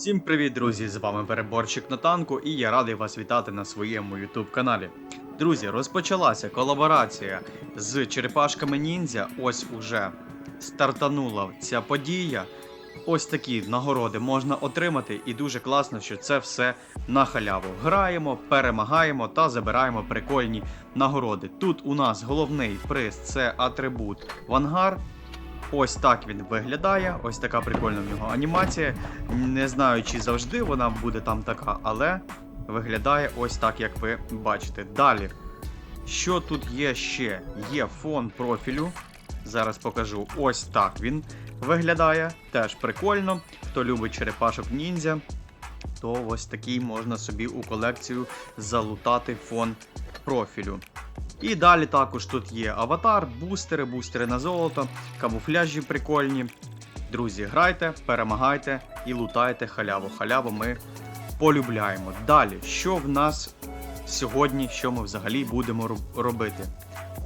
Всім привіт, друзі! З вами Переборчик на танку, і я радий вас вітати на своєму YouTube каналі. Друзі, розпочалася колаборація з черепашками ніндзя. Ось уже стартанула ця подія. Ось такі нагороди можна отримати, і дуже класно, що це все на халяву. Граємо, перемагаємо та забираємо прикольні нагороди. Тут у нас головний приз це атрибут Вангар. Ось так він виглядає. Ось така прикольна в нього анімація. Не знаю, чи завжди вона буде там така, але виглядає ось так, як ви бачите. Далі. Що тут є ще? Є фон профілю. Зараз покажу. Ось так він виглядає. Теж прикольно. Хто любить черепашок ніндзя, то ось такий можна собі у колекцію залутати фон профілю. І далі також тут є аватар, бустери, бустери на золото, камуфляжі прикольні. Друзі, грайте, перемагайте і лутайте халяву. Халяву ми полюбляємо. Далі, що в нас сьогодні, що ми взагалі будемо робити?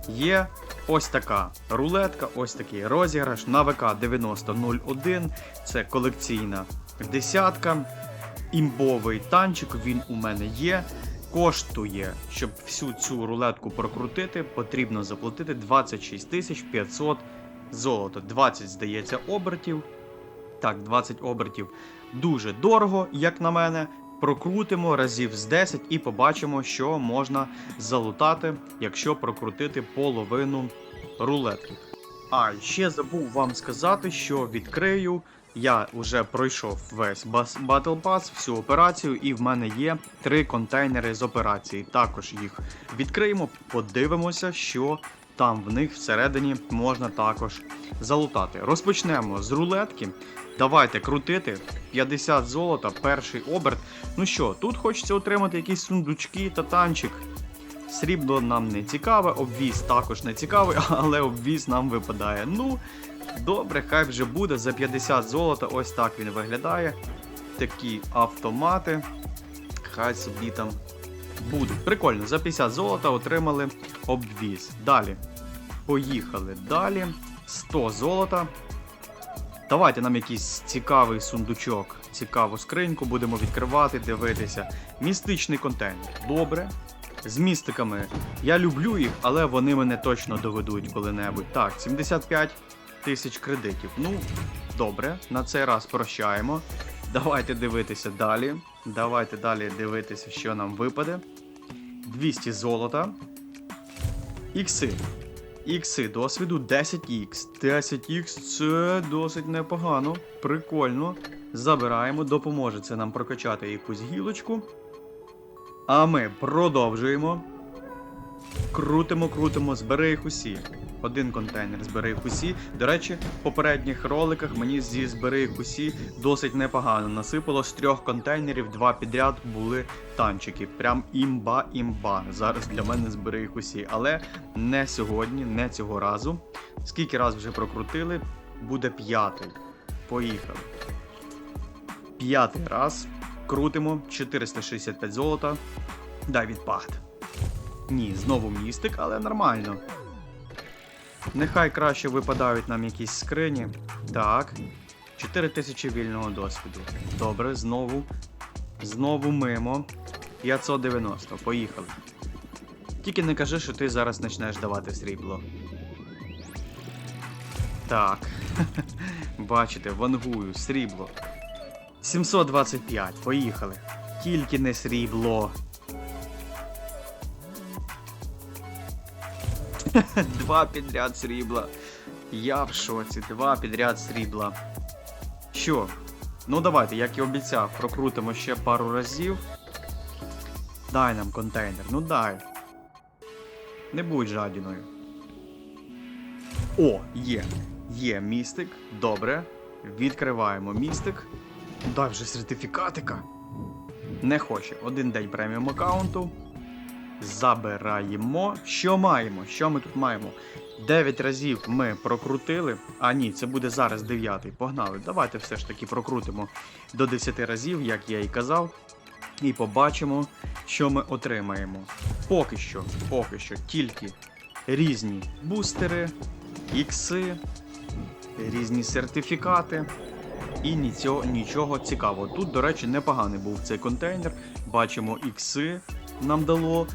Є ось така рулетка, ось такий розіграш на ВК 9001. Це колекційна десятка. Імбовий танчик, він у мене є. Коштує, щоб всю цю рулетку прокрутити, потрібно заплатити 26 тисяч 500 золота. 20, здається, обертів. Так, 20 обертів. Дуже дорого, як на мене. Прокрутимо разів з 10 і побачимо, що можна залутати, якщо прокрутити половину рулетки. А ще забув вам сказати, що відкрию. Я вже пройшов весь Battle Pass, всю операцію, і в мене є три контейнери з операції. Також їх відкриємо, подивимося, що там в них всередині можна також залутати. Розпочнемо з рулетки. Давайте крутити 50 золота, перший оберт. Ну що, тут хочеться отримати якісь сундучки та танчик. Срібло нам не цікаве, обвіз також не цікавий, але обвіз нам випадає. Ну, добре, хай вже буде за 50 золота. Ось так він виглядає. Такі автомати. Хай собі там будуть. Прикольно, за 50 золота отримали обвіз. Далі. Поїхали далі. 100 золота. Давайте нам якийсь цікавий сундучок, цікаву скриньку будемо відкривати, дивитися. Містичний контейнер. Добре. З містиками. Я люблю їх, але вони мене точно доведуть коли-небудь. Так, 75 тисяч кредитів. Ну, добре, на цей раз прощаємо. Давайте дивитися далі. Давайте далі дивитися, що нам випаде. 200 золота. Ікси. Ікси досвіду 10х. 10х це досить непогано. Прикольно. Забираємо, допоможе це нам прокачати якусь гілочку. А ми продовжуємо. Крутимо, крутимо, збери їх усі. Один контейнер збери їх усі. До речі, в попередніх роликах мені зі збери їх усі досить непогано. Насипало з трьох контейнерів, два підряд були танчики. Прям імба-імба. Зараз для мене збери їх усі. Але не сьогодні, не цього разу. Скільки раз вже прокрутили, буде п'ятий. Поїхали. П'ятий раз. Крутимо 465 золота. Дай відпахт. Ні, знову містик, але нормально. Нехай краще випадають нам якісь скрині. Так. 4000 вільного досвіду. Добре, знову. Знову мимо. 590. Поїхали. Тільки не кажи, що ти зараз почнеш давати срібло. Так. Бачите, вангую, срібло. 725, поїхали. Тільки не срібло. Два підряд срібла. Я в шоці, два підряд срібла. Що? Ну давайте, як і обіцяв, прокрутимо ще пару разів. Дай нам контейнер, ну дай. Не будь жадіною. О, є. Є містик. Добре. Відкриваємо містик. Дай вже сертифікатика. Не хоче. Один день преміум аккаунту. Забираємо. Що маємо? Що ми тут маємо? 9 разів ми прокрутили. А ні, це буде зараз 9. Погнали. Давайте все ж таки прокрутимо до 10 разів, як я і казав. І побачимо, що ми отримаємо. Поки що, поки що, тільки різні бустери, ікси, різні сертифікати. і нічого, нічого цікавого. Тут, до речі, непоганий був цей контейнер. Бачимо ікси нам дало.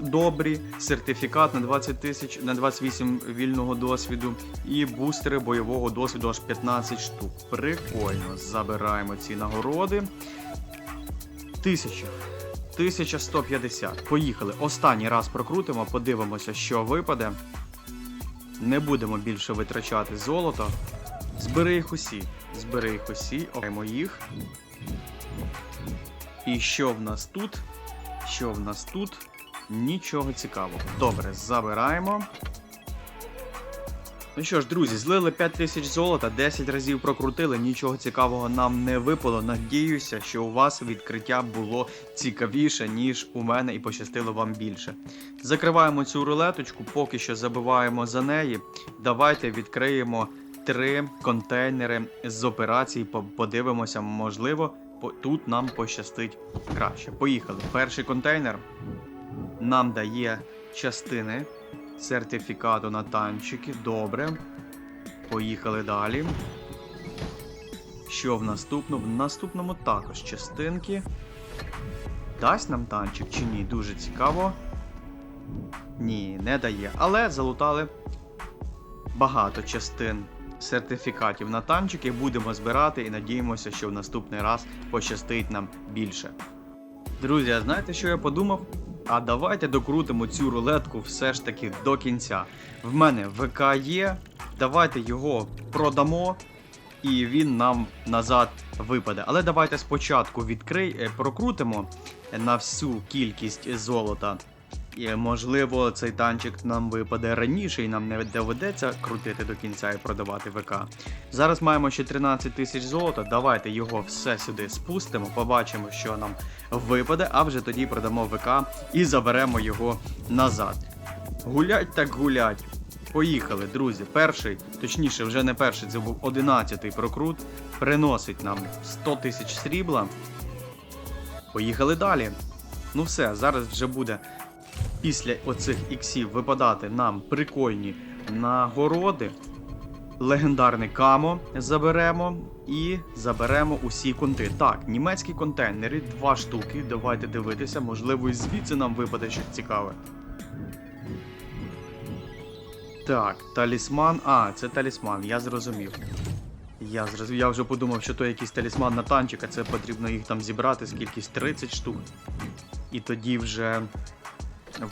Добрі, сертифікат на 20 тисяч на 28 вільного досвіду і бустери бойового досвіду аж 15 штук. Прикольно. Забираємо ці нагороди. Тисяча. 1150. Поїхали. Останній раз прокрутимо, подивимося, що випаде. Не будемо більше витрачати золото. Збери їх усі. Збери їх усі, окремо їх. І що в нас тут? Що в нас тут? Нічого цікавого. Добре, забираємо. Ну що ж, друзі, злили 5 тисяч золота, 10 разів прокрутили, нічого цікавого нам не випало. Надіюся, що у вас відкриття було цікавіше, ніж у мене, і пощастило вам більше. Закриваємо цю рулеточку, поки що забиваємо за неї. Давайте відкриємо три контейнери з операцій. Подивимося, можливо, тут нам пощастить краще. Поїхали. Перший контейнер нам дає частини сертифікату на танчики. Добре. Поїхали далі. Що в наступному? В наступному також частинки. Дасть нам танчик чи ні? Дуже цікаво. Ні, не дає. Але залутали багато частин сертифікатів на танчики. Будемо збирати і надіємося, що в наступний раз пощастить нам більше. Друзі, а знаєте, що я подумав? А давайте докрутимо цю рулетку все ж таки до кінця. В мене ВК є, давайте його продамо, і він нам назад випаде. Але давайте спочатку відкрий, е, прокрутимо на всю кількість золота. І, можливо, цей танчик нам випаде раніше і нам не доведеться крутити до кінця і продавати ВК. Зараз маємо ще 13 тисяч золота. Давайте його все сюди спустимо, побачимо, що нам випаде, а вже тоді продамо ВК і заберемо його назад. Гулять так гулять. Поїхали, друзі. Перший, точніше, вже не перший, це був 11-й прокрут. Приносить нам 100 тисяч срібла. Поїхали далі. Ну все, зараз вже буде після оцих іксів випадати нам прикольні нагороди. Легендарне камо заберемо і заберемо усі конти. Так, німецькі контейнери, два штуки. Давайте дивитися, можливо, і звідси нам випаде щось цікаве. Так, талісман. А, це талісман, я зрозумів. Я зрозумів. Я вже подумав, що то якийсь талісман на танчик, а це потрібно їх там зібрати, скількись 30 штук. І тоді вже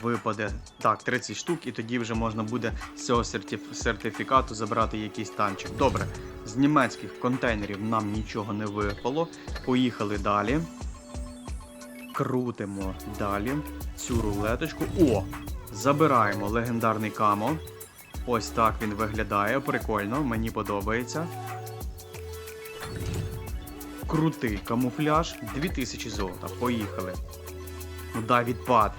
випаде. Так, 30 штук, і тоді вже можна буде з цього сертиф- сертифікату забрати якийсь танчик. Добре, з німецьких контейнерів нам нічого не випало. Поїхали далі. Крутимо далі цю рулеточку. О! Забираємо легендарний камо. Ось так він виглядає. Прикольно, мені подобається. Крутий камуфляж. 2000 золота. Поїхали. Ну дай відпад.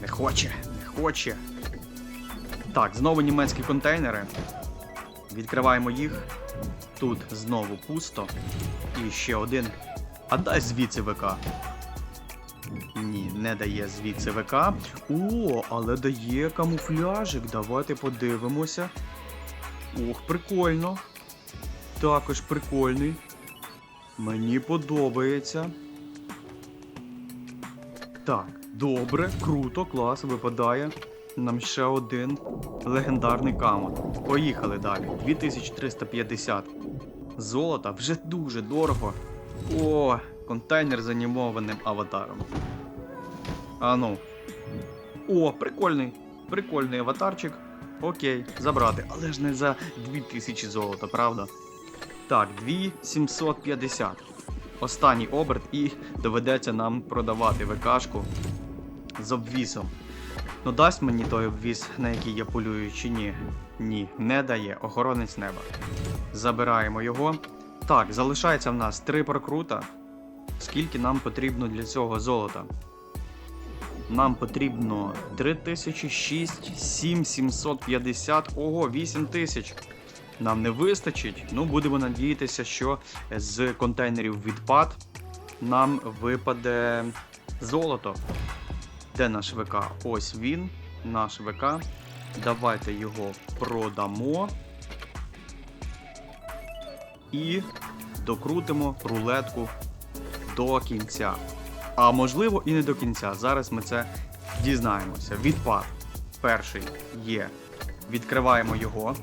Не хоче, не хоче. Так, знову німецькі контейнери. Відкриваємо їх. Тут знову пусто. І ще один. А дай звідси ВК. Ні, не дає звідси ВК. О, але дає камуфляжик. Давайте подивимося. Ох, прикольно. Також прикольний. Мені подобається. Так, добре, круто, клас, випадає. Нам ще один легендарний камот. Поїхали далі. 2350. Золота вже дуже дорого. О, контейнер з анімованим аватаром. А ну. О, прикольний. Прикольний аватарчик. Окей, забрати. Але ж не за 2000 золота, правда? Так, 2750. Останній оберт і доведеться нам продавати ВКшку з обвісом. Ну дасть мені той обвіс, на який я полюю, чи ні? Ні, не дає. Охоронець неба. Забираємо його. Так, залишається в нас три прокрута. Скільки нам потрібно для цього золота? Нам потрібно 3000, 6, 7, 750, ого, 8000. Нам не вистачить. Ну, будемо надіятися, що з контейнерів відпад нам випаде золото. Де наш ВК? Ось він, наш ВК. Давайте його продамо. і докрутимо рулетку до кінця. А можливо і не до кінця. Зараз ми це дізнаємося. Відпад перший є. Відкриваємо його.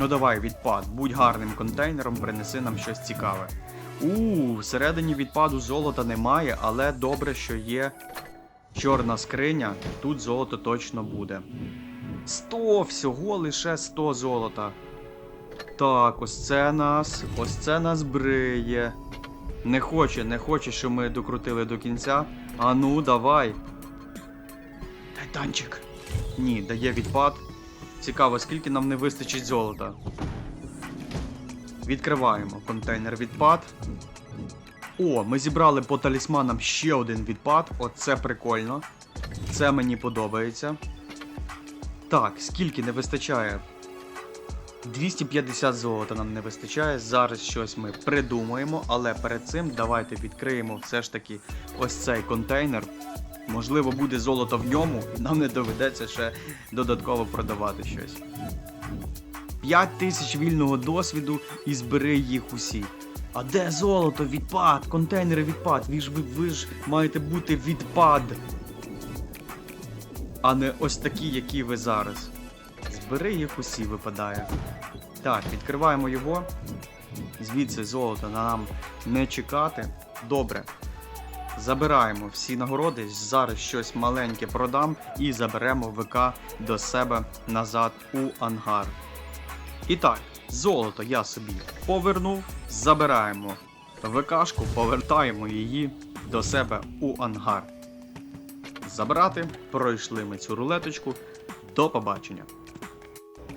Ну давай, відпад, будь гарним контейнером, принеси нам щось цікаве. У, всередині відпаду золота немає, але добре, що є чорна скриня. Тут золото точно буде. 100, всього лише 100 золота. Так, ось це нас. Ось це нас бриє. Не хоче, не хоче, щоб ми докрутили до кінця. А ну, давай. Тайтанчик. Ні, дає відпад. Цікаво, скільки нам не вистачить золота. Відкриваємо контейнер відпад. О, ми зібрали по талісманам ще один відпад. Оце прикольно. Це мені подобається. Так, скільки не вистачає? 250 золота нам не вистачає. Зараз щось ми придумаємо, але перед цим давайте відкриємо все ж таки ось цей контейнер. Можливо, буде золото в ньому, і нам не доведеться ще додатково продавати щось. 5 тисяч вільного досвіду і збери їх усі. А де золото? Відпад, контейнери відпад. Ви ж ви, ви ж маєте бути відпад. А не ось такі, які ви зараз. Збери їх усі випадає. Так, відкриваємо його. Звідси золото нам не чекати. Добре. Забираємо всі нагороди. Зараз щось маленьке продам і заберемо ВК до себе назад у ангар. І так, золото я собі повернув. Забираємо ВКшку, повертаємо її до себе у ангар. Забрати, пройшли ми цю рулеточку. До побачення.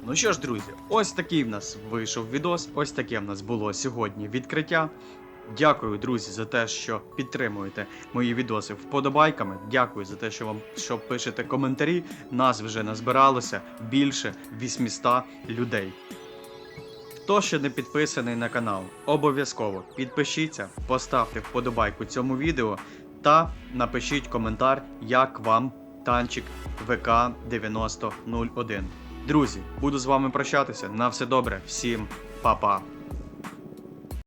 Ну що ж, друзі, ось такий в нас вийшов відос, ось таке в нас було сьогодні відкриття. Дякую, друзі, за те, що підтримуєте мої відоси вподобайками. Дякую за те, що вам що пишете коментарі. Нас вже назбиралося більше 800 людей. Хто ще не підписаний на канал, обов'язково підпишіться, поставте вподобайку цьому відео та напишіть коментар, як вам танчик ВК 9001. Друзі, буду з вами прощатися. На все добре, всім па-па.